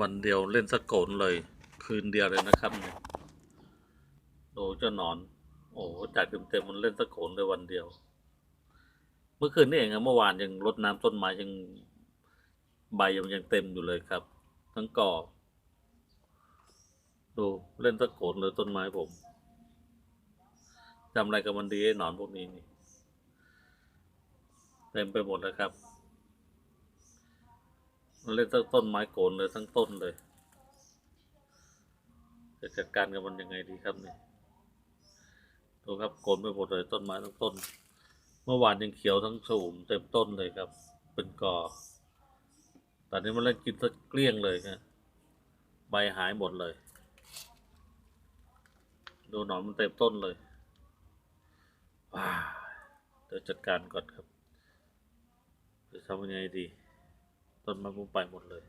วันเดียวเล่นสะโกนเลย คืนเดียวเลยนะครับเนี่ยโดเจ้าหนอน โอ้โหจัดเต็มๆมันเล่นสะโกนเลยวันเดียว เมื่อคืนนี่เองครับเมื่อวานยังรดน้ำต้นไม้ยังใบยังยังเต็มอยู่เลยครับ ทั้งกอดูเล่นสะโกนเลยต้นไม้ผมจำอะไรกับมันดีไอ้หนอนพวกนี้นี่ เต็มไปหมดแล้วครับ เล่นทั้งต้นไม้โกนเลยทั้งต้นเลย จะจัดการกับมันยังไงดีครับเนี่ยดูครับโกนไปหมดเลยต้นไม้ทั้งต้น เมื่อวานยังเขียวทั้งสูงเต็มต้นเลยครับ เป็นกอตอนนี้มันเล่นกินซะเกลี้ยงเลยครับใบหายหมดเลย ดูหนอนมันเต็มต้นเลยว้าเดี๋ยวจัดการก่อนครับจะทำยังไงดี ต้นไม้ผมไปหมดเลย